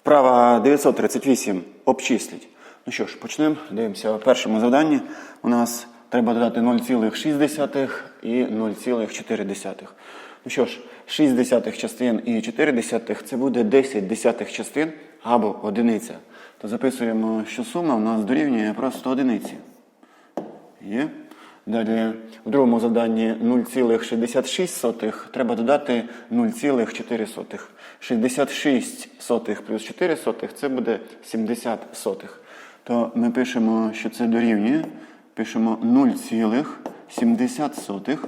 Вправа 938. Обчисліть. Ну що ж, почнемо. Дивимося. В першому завданні у нас треба додати 0,6 і 0,4. Ну що ж, 6 десятих частин і 4 десятих це буде 10 десятих частин або одиниця. То записуємо, що сума у нас дорівнює просто одиниці. Є. Далі в другому завданні 0,66 треба додати 0,4. 66 сотих плюс 4 сотих це буде 70 сотих. То ми пишемо, що це дорівнює. Пишемо 0,70 сотих.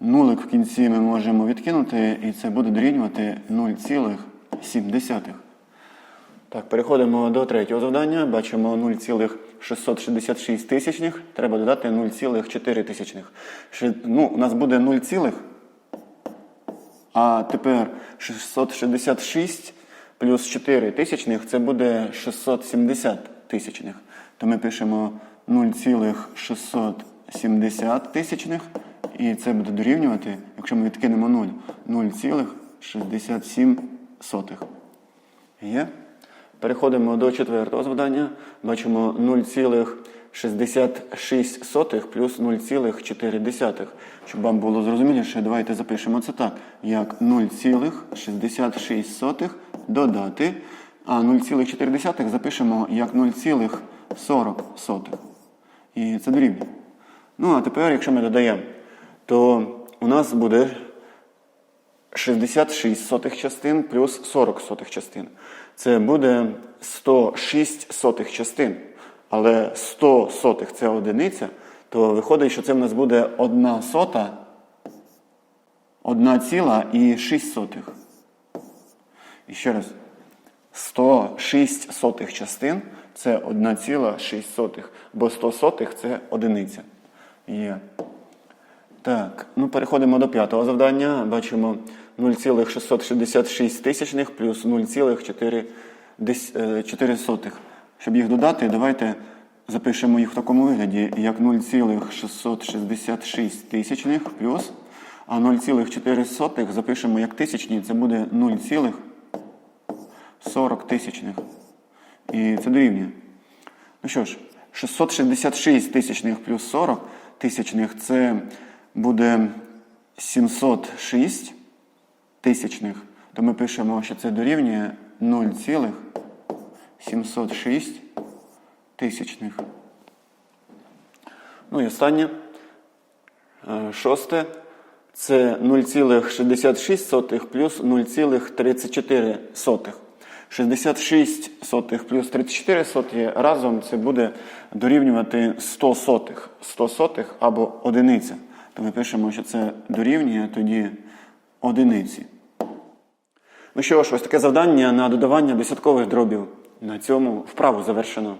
Нулик в кінці ми можемо відкинути, і це буде дорівнювати 0,7. Так, переходимо до третього завдання. Бачимо 0,666 тисячних. Треба додати 0,4 тисячних. Ну, у нас буде 0, цілих, а тепер 666 плюс 4 тисячних це буде 670 тисячних. То ми пишемо 0,670 тисячних. І це буде дорівнювати, якщо ми відкинемо 0, 0,67. Є? Переходимо до четвертого завдання. Бачимо 0,66 плюс 0,4. Щоб вам було зрозуміліше, давайте запишемо це так. Як 0,66 додати, а 0,4 запишемо як 0,40. І це дорівнює. Ну, а тепер, якщо ми додаємо, то у нас буде 66 сотих частин плюс 40 сотих частин. Це буде 106 сотих частин. Але 100 сотих це одиниця, то виходить, що це в нас буде 1 сота, 1 ціла і 6 сотих. І ще раз. 106 сотих частин це 1,6 сотих, бо 100 сотих це одиниця. Є. Так, ну переходимо до п'ятого завдання. Бачимо 0,666 тисячних плюс 0,4 Щоб їх додати, давайте запишемо їх в такому вигляді, як 0,666 тисячних плюс, а 0,4 запишемо як тисячні, це буде 0,40 тисячних. І це дорівнює. Ну що ж, 666 тисячних плюс 40 тисячних це буде 706 тисячних. То ми пишемо, що це дорівнює 0,706 тисячних. Ну і останнє. Е, Шосте. Це 0,66 плюс 0,34. 66 сотих плюс 34 соті разом це буде дорівнювати 100 сотих. 100 сотих або одиниця. То ми пишемо, що це дорівнює тоді одиниці. Ну що ж, ось таке завдання на додавання десяткових дробів. На цьому вправу завершено.